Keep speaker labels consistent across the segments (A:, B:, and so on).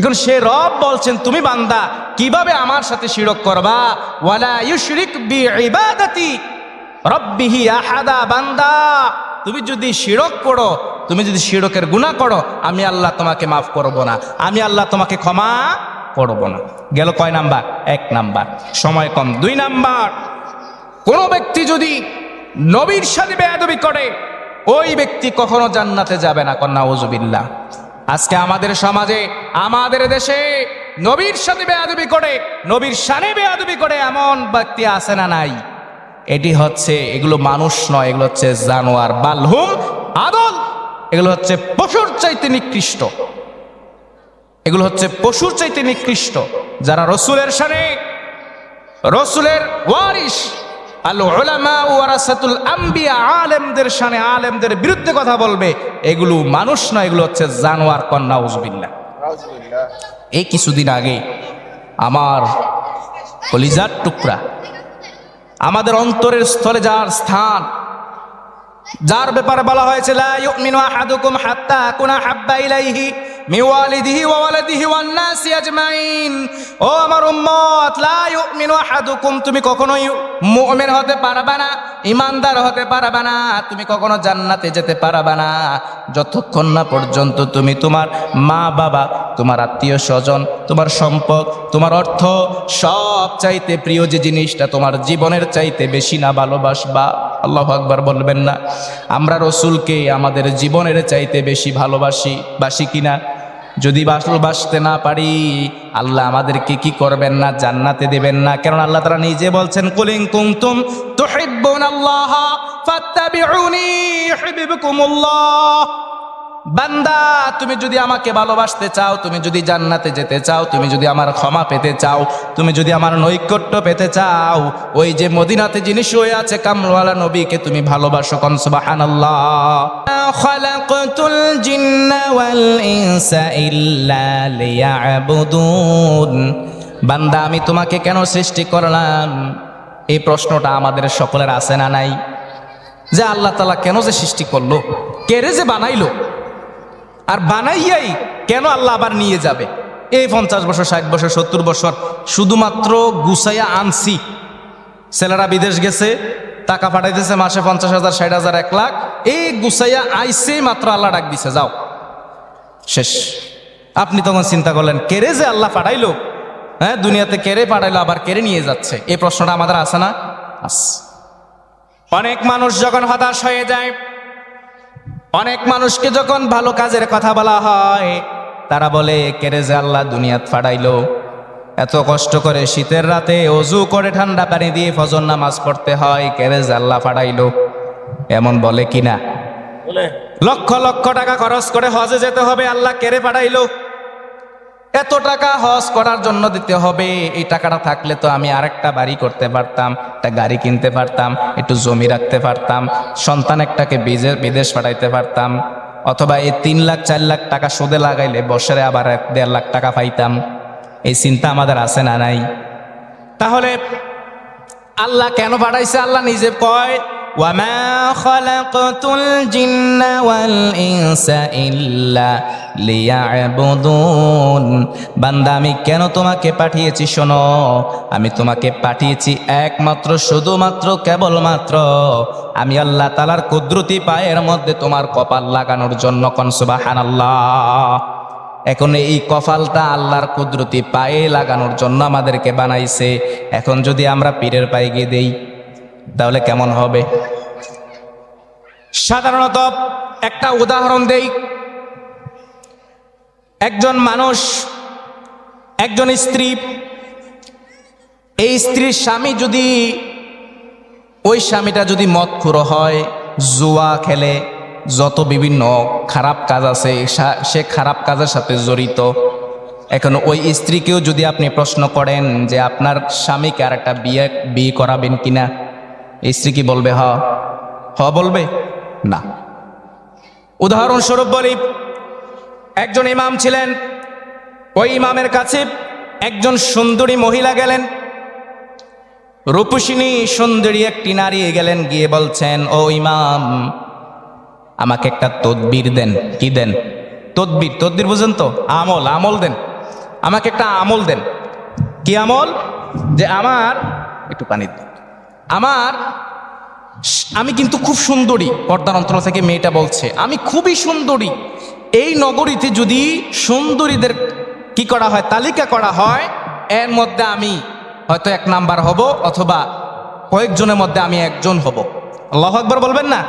A: এখন সে রব বলছেন, তুমি বান্দা, কীভাবে আমার সাথে শিরক করবা? ওয়ালা ইউশরিক বি ইবাদাতি রব্বিহি আহাদা, বান্দা, তুমি যদি শিরক করো, তুমি যদি শিরকের গুনাহ করো, আমি আল্লাহ তোমাকে মাফ করব না, আমি আল্লাহ তোমাকে ক্ষমা করব না। গেল কয় নাম্বার? এক নাম্বার। সময় কম। দুই নাম্বার। কোনো ব্যক্তি যদি নবীর সাথে বেয়াদবি করে, ওই ব্যক্তি কখনো জান্নাতে যাবে না, কন্যা ওজুবিল্লা আজকে আমাদের সমাজে, আমাদের দেশে নবীর সাথে বেয়াদবি করে, নবীর সানে বেয়াদবি করে এমন ব্যক্তি আছে না নাই? এটি হচ্ছে, এগুলো মানুষ নয়, এগুলো হচ্ছে জানোয়ার বালহুম আদল। এগুলো হচ্ছে পশুর চাইতে নিকৃষ্ট। এগুলো হচ্ছে পশুর চাইতে নিকৃষ্ট। যারা রসুলের সানে রসুলের ওয়ারিস আল ওলামা ওয়ারাসাতুল আম্বিয়া, আলেমদের সানে আলেমদের বিরুদ্ধে কথা বলবে। এগুলো মানুষ নয়, এগুলো হচ্ছে জানোয়ার কন্যা উজবিল্লা এই কিছুদিন আগে আমার কলিজার টুকরা, আমাদের অন্তরের স্থলে যার স্থান, যার ব্যাপারে বলা হয়েছে, লা ইউমিনু আহাদুকুম হাত্তা আকুনা হাব্বা ইলাইহি। মিন ওয়ালিদিহি ওয়া ওয়ালাদিহি ওয়ান নাসি আজমাইন। ও আমার উম্মত, লা ইউমিনু আহাদুকুম, তুমি কখনোই মুমিন হতে পারবে না, ইমানদার হতে পারবে না, তুমি কখনো জান্নাতে যেতে পারবে না। যতক্ষণ না পর্যন্ত তুমি তোমার মা বাবা, তোমার আত্মীয় স্বজন, তোমার সম্পদ, তোমার অর্থ সব চাইতে প্রিয় যে জিনিসটা তোমার জীবনের চাইতে বেশি না ভালোবাসবা। আল্লাহ আকবার বলবেন না, আমরা রসুলকে আমাদের জীবনের চাইতে বেশি ভালোবাসি, বাসি কিনা? যদি বাসতে না পারি, আল্লাহ আমাদেরকে কি করবেন না, জান্নাতে দেবেন না? কারণ আল্লাহ তারা নিজে বলছেন, কুলিং কুমতুম তুহিব্বুন আল্লাহ ফাত্তাবিউনি ইউহিব্বুকুমুল্লাহ। বান্দা, তুমি যদি আমাকে ভালোবাসতে চাও, তুমি যদি জান্নাতে যেতে চাও, তুমি যদি আমার ক্ষমা পেতে চাও, তুমি যদি আমার নৈকট্য পেতে চাও, ওই যে মদিনাতে যিনি শুয়ে আছে কামরওয়ালা নবীকে তুমি ভালোবাসো কন সুবহানাল্লাহ। খালাকতুল বান্দা, আমি তোমাকে কেন সৃষ্টি করলাম? এই প্রশ্নটা আমাদের সকলের আছে না নাই? যে আল্লাহ তালা কেন যে সৃষ্টি করল? কেড়ে যে বানাইলো? আর বানাইয়াই কেন আল্লাহ আবার নিয়ে যাবে? এই পঞ্চাশ বছর, ষাট বছর, সত্তর বছর শুধুমাত্র গুছাইয়া আনছি। ছেলেরা বিদেশ গেছে, টাকা পাঠাইতেছে, মাসে পঞ্চাশ হাজার, ষাট হাজার, এক লাখ। এই গুছাইয়া আইসে মাত্র আল্লাহ ডাক দিছে, যাও। শেষ। আপনি তখন চিন্তা করলেন, কেড়ে যে আল্লাহ পাঠাইলো? হ্যাঁ দুনিয়াতে কেড়ে পাঠাইলো, আবার কেড়ে নিয়ে যাচ্ছে? এই প্রশ্নটা আমাদের আছে না? আস। অনেক মানুষ যখন হতাশ হয়ে যায় অনেক মানুষকে যখন ভালো কাজের কথা বলা হয় তারা বলে কেড়ে যে আল্লাহ দুনিয়াত ফাড়াইলো। এত কষ্ট করে শীতের রাতে অজু করে ঠান্ডা পানি দিয়ে ফজর নামাজ পড়তে হয় কেড়ে যে আল্লাহ ফাড়াইলো? এমন বলে কিনা? লক্ষ লক্ষ টাকা খরচ করে হজে যেতে হবে আল্লাহ কেড়ে পাঠাইলো এত টাকা হজ করার জন্য দিতে হবে। এই টাকাটা থাকলে তো আমি আরেকটা বাড়ি করতে পারতাম, একটা গাড়ি কিনতে পারতাম, একটু জমি রাখতে পারতাম, সন্তান একটাকে বিদেশ পাঠাইতে পারতাম, অথবা এই তিন লাখ, চার লাখ টাকা সুদে লাগাইলে বছরে আবার এক, দেড় লাখ টাকা পাইতাম। এই চিন্তা আমাদের আছে না নাই? তাহলে আল্লাহ কেন পাঠাইছে? আল্লাহ নিজে কয় وما خلقت الجن والإنس إلا লিয়াবুদুন বান্দা আমি কেন তোমাকে পাঠিয়েছি শোনো আমি তোমাকে পাঠিয়েছি একমাত্র শুধুমাত্র কেবলমাত্র আমি আল্লাহ তালার কুদরতি পায়ের মধ্যে তোমার কপাল লাগানোর জন্য কনসুবাহান আল্লাহ এখন এই কপালটা আল্লাহর কুদরতি পায়ে লাগানোর জন্য আমাদেরকে বানাইছে এখন যদি আমরা পীরের পায়ে গিয়ে দেই তাহলে কেমন হবে? সাধারণত একটা উদাহরণ দেই। একজন মানুষ, একজন স্ত্রী, এই স্ত্রীর স্বামী যদি, ওই স্বামীটা যদি মদ খুঁড়ো হয়, জুয়া খেলে, যত বিভিন্ন খারাপ কাজ আছে, সে খারাপ কাজের সাথে জড়িত। এখন ওই স্ত্রীকেও যদি আপনি প্রশ্ন করেন যে, আপনার স্বামীকে আর একটা বিয়ে বিয়ে করাবেন কিনা? স্ত্রী কি বলবে হ হ বলবে? না। উদাহরণস্বরূপ বলি, একজন ইমাম ছিলেন, ওই ইমামের কাছে একজন সুন্দরী মহিলা গেলেন, রূপসিনী সুন্দরী একটি নারী গেলেন, গিয়ে বলছেন, ও ইমাম, আমাকে একটা তদবির দেন। কি দেন? তদবির তদবির বুঝেন তো? আমল আমল দেন। আমাকে একটা আমল দেন। কি আমল? যে আমার, একটু পানি দিন। আমার আমি কিন্তু খুব সুন্দরী, পর্দার অন্তর থেকে মেয়েটা বলছে। আমি খুবই সুন্দরী। এই নগরীতে যদি সুন্দরীদের কি করা হয়, তালিকা করা হয়, এর মধ্যে আমি হয়তো এক নাম্বার হব অথবা কয়েকজনের মধ্যে আমি একজন হব। আল্লাহ আকবর বলবেন না?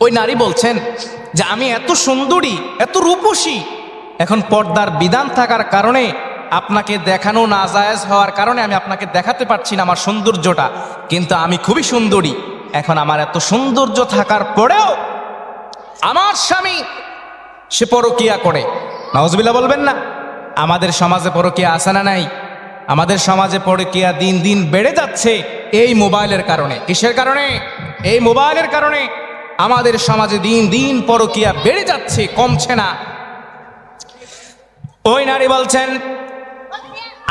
A: ওই নারী বলছেন যে, আমি এত সুন্দরী, এত রূপসী এখন পর্দার বিধান থাকার কারণে আপনাকে দেখানো না জায়েজ হওয়ার কারণে আমি আপনাকে দেখাতে পারছি না আমার সৌন্দর্যটা। কিন্তু আমি খুবই সুন্দরী। এখন আমার এত সৌন্দর্য থাকার পরেও আমার স্বামী সে পরকিয়া করে। নওয়াজবিল্লা বলবেন না, আমাদের সমাজে পরকিয়া আসে না নাই? আমাদের সমাজে পরকিয়া দিন দিন বেড়ে যাচ্ছে এই মোবাইলের কারণে। কিসের কারণে? এই মোবাইলের কারণে আমাদের সমাজে দিন দিন পরকিয়া বেড়ে যাচ্ছে, কমছে না। ওই নারী বলছেন,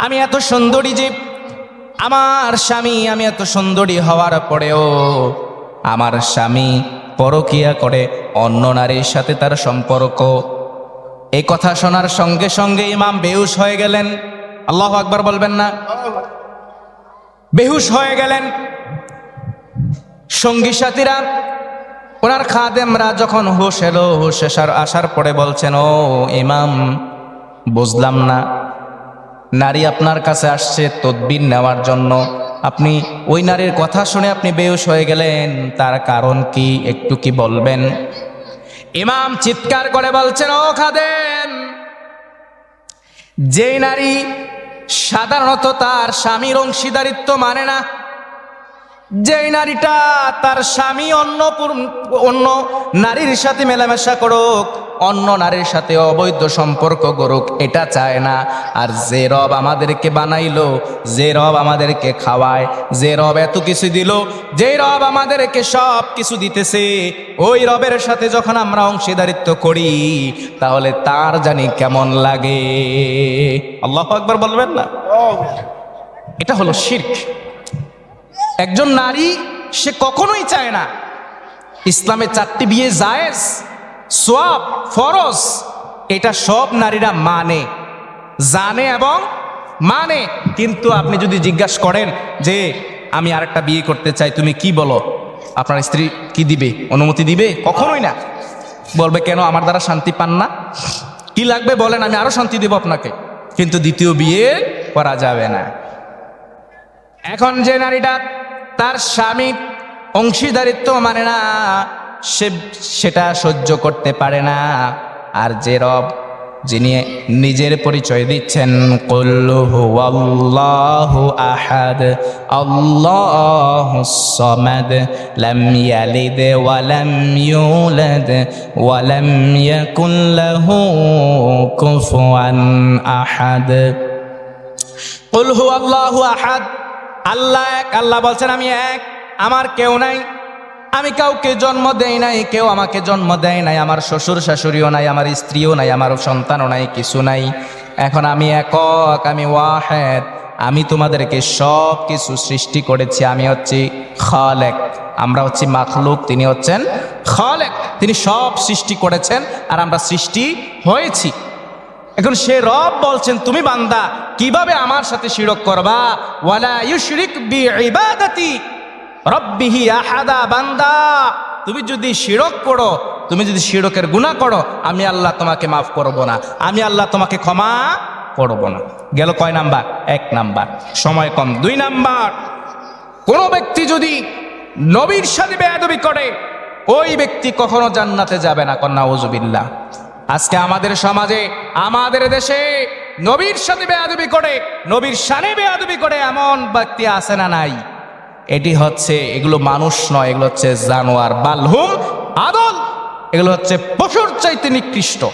A: আমি এত সুন্দরী যে আমার স্বামী আমি এত সুন্দরী হওয়ার পরেও আমার স্বামী পরকিয়া করে অন্য নারীর সাথে তার সম্পর্ক। এই কথা শোনার সঙ্গে সঙ্গে ইমাম বেহুশ হয়ে গেলেন। আল্লাহ আকবার বলবেন না। বেহুশ হয়ে গেলেন। সঙ্গী সাথীরা, ওনার খাদেমরা যখন হুশ এলো, হুশ আসার পরে বলছেন, ও ইমাম বুঝলাম না। নারী আপনার কাছে আসছে তদবির নেওয়ার জন্য। আপনি ওই নারীর কথা শুনে আপনি বেহুশ হয়ে গেলেন। তার কারণ কি একটু কি বলবেন? ইমাম চিৎকার করে বলছেন, ও খাদেম, যেই নারী সাধারণত তার স্বামীর অংশীদারিত্ব মানে না যেই নারীটা তার স্বামী অন্য অন্য নারীর সাথে মেলামেশা করুক অন্য নারীর সাথে অবৈধ সম্পর্ক করুক এটা চায় না। আর যে রব আমাদেরকে বানাইলো যে রব আমাদেরকে খাওয়ায় যে রব এত কিছু দিল যে রব আমাদেরকে সব কিছু দিতেছে ওই রবের সাথে যখন আমরা অংশীদারিত্ব করি তাহলে তার জানি কেমন লাগে। আল্লাহ একবার বলবেন না? এটা হলো শির্ক। একজন নারী, সে কখনোই চায় না। ইসলামে চারটি বিয়ে জায়েজ, সোয়াব, ফরজ, এটা সব নারীরা মানে। জানে এবং মানে। কিন্তু আপনি যদি জিজ্ঞাসা করেন যে, আমি আরেকটা বিয়ে করতে চাই, তুমি কি বলো? আপনার স্ত্রী কি দিবে? অনুমতি দিবে? কখনোই না। বলবে, কেন, আমার দ্বারা শান্তি পান না? কি লাগবে? বলেন, আমি আরও শান্তি দেব আপনাকে। কিন্তু দ্বিতীয় বিয়ে করা যাবে না। এখন যে নারীটা তার স্বামী অংশীদারিত্ব মানে না, সে সেটা সহ্য করতে পারে না। আর যে রব যিনি নিজের পরিচয় দিচ্ছেন আহাদ আল্লাহু সামাদ, লাম ইয়ালিদ ওয়া লাম ইউলাদ, ওয়া লাম কুফুয়ান আহাদ। আহাদ আল্লাহ এক, আল্লাহ বলছেন, আমি এক, আমার কেউ নাই। আমি কাউকে জন্ম দেই নাই, কেউ আমাকে জন্ম দেয় নাই। আমার শ্বশুর শাশুড়িও নাই, আমার স্ত্রীও নাই, আমার সন্তানও নাই, কিছু নাই। এখন আমি একক, আমি ওয়াহেদ। আমি তোমাদেরকে সব কিছু সৃষ্টি করেছি। আমি হচ্ছি খালেক। আমরা হচ্ছি মাখলুক, তিনি হচ্ছেন খালেক। তিনি সব সৃষ্টি করেছেন আর আমরা সৃষ্টি হয়েছি। এখন সে রব বলছেন, তুমি বান্দা, কীভাবে আমার সাথে শিরক করবা? ওয়ালা ইউশরিক বি ইবাদাতি রব্বিহি আহাদা, বান্দা, তুমি যদি শিরক করো, তুমি যদি শিরকের গুনাহ করো, আমি আল্লাহ তোমাকে মাফ করব না, আমি আল্লাহ তোমাকে ক্ষমা করব না। গেল কয় নাম্বার? এক নাম্বার। সময় কম। দুই নাম্বার। কোনো ব্যক্তি যদি নবীর সাথে বেয়াদবি করে, ওই ব্যক্তি কখনো জান্নাতে যাবে না, কন্যা ওজুবিল্লাহ আজকে আমাদের সমাজে, আমাদের দেশে নবীর সাথে বেয়াদবি করে, নবীর সানে বেয়াদবি করে এমন ব্যক্তি আছে না নাই? এটি হচ্ছে, এগুলো মানুষ নয়, এগুলো হচ্ছে জানোয়ার বালহুম আদল। এগুলো হচ্ছে পশুর চাইতে নিকৃষ্ট।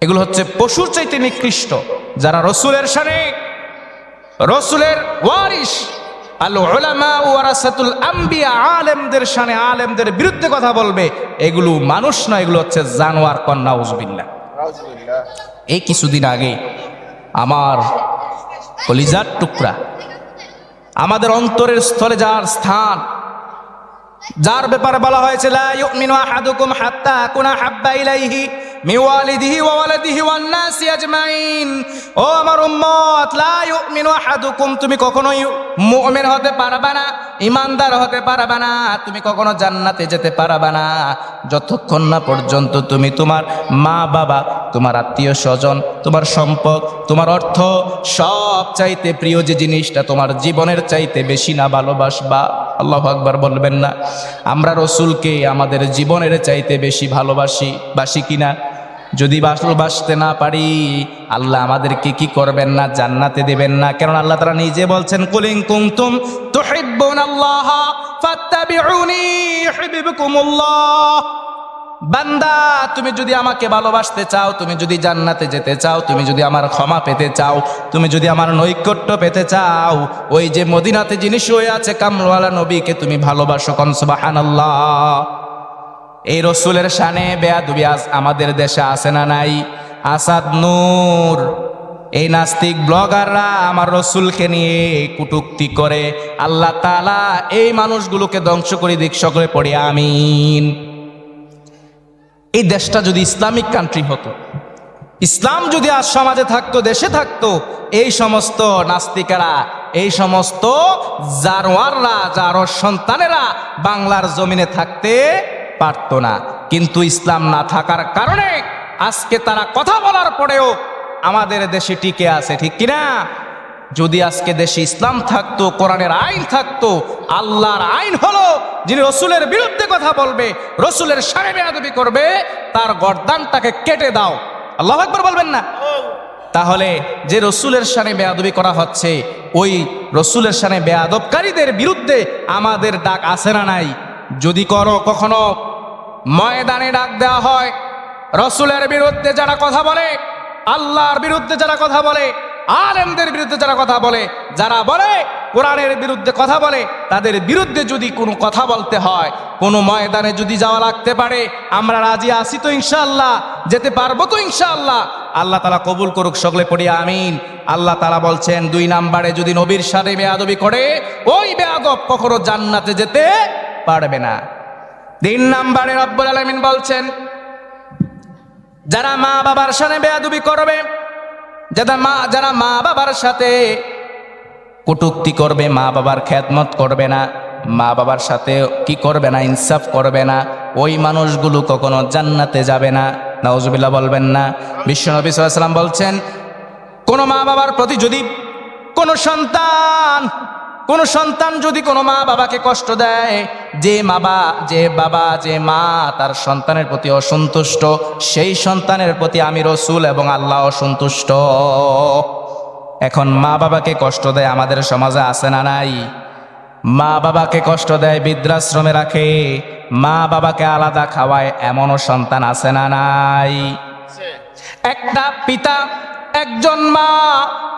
A: এগুলো হচ্ছে পশুর চাইতে নিকৃষ্ট। যারা রসুলের সানে রসুলের ওয়ারিস আল উলামা ওয়ারাসাতুল আম্বিয়া, আলেমদের সানে আলেমদের বিরুদ্ধে কথা বলবে। এগুলো মানুষ নয়, এগুলো হচ্ছে জানোয়ার কন্যা উজবিল্লা এই কিছুদিন আগে আমার কলিজার টুকরা, আমাদের অন্তরের স্থলে যার স্থান, যার ব্যাপারে বলা হয়েছে, লা ইউমিনু আহাদুকুম হাত্তা আকুনা হাব্বা ইলাইহি ও আমার উম্মত তুমি কখনোই মুমিন হতে পারবে না, ইমানদার হতে পারবে না, তুমি কখনো জান্নাতে যেতে পারবে না। যতক্ষণ না পর্যন্ত তুমি তোমার মা, বাবা, তোমার আত্মীয় স্বজন, তোমার সম্পদ, তোমার অর্থ সব চাইতে প্রিয় যে জিনিসটা তোমার জীবনের চাইতে বেশি না ভালোবাসবা। আল্লাহ আকবার বলবেন না, আমরা রসুলকে আমাদের জীবনের চাইতে বেশি ভালোবাসি, বাসি কিনা? যদি ভালোবাসতে না পারি, আল্লাহ আমাদেরকে কি করবেন না, জান্নাতে দেবেন না? কারণ আল্লাহ তারা নিজে বলছেন, কুলিং কুমতুম তুহিব্বুন আল্লাহ বান্দা, তুমি যদি আমাকে ভালোবাসতে চাও, তুমি যদি জান্নাতে যেতে চাও, তুমি যদি আমার ক্ষমা পেতে চাও, তুমি যদি আমার নৈকট্য পেতে চাও, ওই যে মদিনাতে যিনি শুয়ে আছে কামরওয়ালা নবীকে তুমি ভালোবাসো কনসবাহানাল্লাহ এই রসুলের সানে বেয়াদুবি আজ আমাদের দেশে আছে না নাই? আসাদ নূর, এই নাস্তিক ব্লগাররা আমার রসুলকে নিয়ে কুটুক্তি করে, আল্লাহ তালা এই মানুষগুলোকে ধ্বংস করে দিক সকলে পড়ে, আমিন। এই দেশটা যদি ইসলামিক কান্ট্রি হতো, ইসলাম যদি আজ সমাজে থাকতো, দেশে থাকতো, এই সমস্ত নাস্তিকেরা, এই সমস্ত জারোয়াররা যার সন্তানেরা বাংলার জমিনে থাকতে পারতো না। কিন্তু ইসলাম না থাকার কারণে আজকে তারা কথা বলার পরেও আমাদের দেশে টিকে আছে, ঠিক কিনা? যদি আজকে দেশে ইসলাম থাকতো, কোরআনের আইন থাকতো, আল্লাহর আইন হলো, যিনি রসুলের বিরুদ্ধে কথা বলবে, রসুলের সারে বেয়াদবি করবে, তার গর্দানটাকে কেটে দাও। আল্লাহ একবার বলবেন না? তাহলে যে রসুলের সানে বেয়াদবি করা হচ্ছে, ওই রসুলের সানে বেয়াদবকারীদের বিরুদ্ধে আমাদের ডাক আসে না নাই? যদি করো কখনো ময়দানে ডাক দেওয়া হয়, রসুলের বিরুদ্ধে যারা কথা বলে, আল্লাহর বিরুদ্ধে যারা কথা বলে, আলেমদের বিরুদ্ধে যারা কথা বলে, যারা বলে, কোরআনের বিরুদ্ধে কথা বলে, তাদের বিরুদ্ধে যদি কোনো কথা বলতে হয়, কোনো ময়দানে যদি যাওয়া লাগতে পারে, আমরা রাজি আছি তো ইনশাআল্লাহ, যেতে পারব তো ইনশাআল্লাহ। আল্লাহ তালা কবুল করুক সকলে পড়ি, আমিন। আল্লাহ তালা বলছেন, দুই নাম্বারে যদি নবীর সাথে বেয়াদবি করে, ওই বেয়াদব কখনো জান্নাতে যেতে পারবে না। তিন নাম্বারে রব্বুল আলমিন বলছেন, যারা মা বাবার সাথে বেয়াদবি করবে, যারা মা যারা মা বাবার সাথে কটুক্তি করবে, মা বাবার খ্যাতমত করবে না, মা বাবার সাথে কি করবে না, ইনসাফ করবে না, ওই মানুষগুলো কখনো জান্নাতে যাবে না। নওজবিল্লা বলবেন না। বিশ্ব বিশ্বনবী সাল্লাম বলছেন, কোনো মা বাবার প্রতি যদি কোনো সন্তান কোনো সন্তান যদি কোনো মা বাবাকে কষ্ট দেয় যে বাবা যে বাবা যে মা তার সন্তানের প্রতি অসন্তুষ্ট সেই সন্তানের প্রতি আমি রসুল এবং আল্লাহ অসন্তুষ্ট। এখন মা বাবাকে কষ্ট দেয় আমাদের সমাজে আছে না নাই? মা বাবাকে কষ্ট দেয় বৃদ্ধাশ্রমে রাখে মা বাবাকে আলাদা খাওয়ায় এমনও সন্তান আছে না নাই? একটা পিতা একজন মা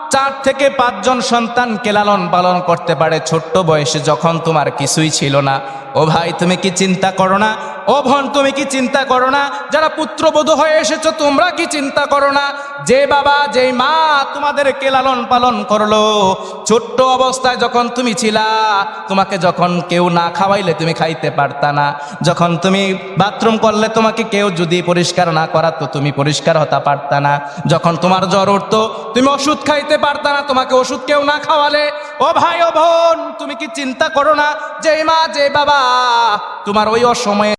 A: চার থেকে পাঁচজন সন্তানকে লালন পালন করতে পারে ছোট্ট বয়সে যখন তোমার কিছুই ছিল না। ও ভাই, তুমি কি চিন্তা করো না? ও ভন তুমি কি চিন্তা করো না? যারা পুত্রবধূ হয়ে এসেছ, তোমরা কি চিন্তা করো না? যে বাবা, যে মা তোমাদেরকে লালন পালন করল। ছোট্ট অবস্থায় যখন তুমি ছিলা, তোমাকে যখন কেউ না খাওয়াইলে তুমি খাইতে পারতা না। যখন তুমি বাথরুম করলে তোমাকে কেউ যদি পরিষ্কার না করাতো, তুমি পরিষ্কার হতে পারতা না। যখন তোমার জ্বর উঠতো, তুমি ওষুধ খাইতে পারতা না তোমাকে ওষুধ কেউ না খাওয়ালে। ও ভাই, ও বোন, তুমি কি চিন্তা করো না? যে মা, যে বাবা, তোমার ওই অসময়ে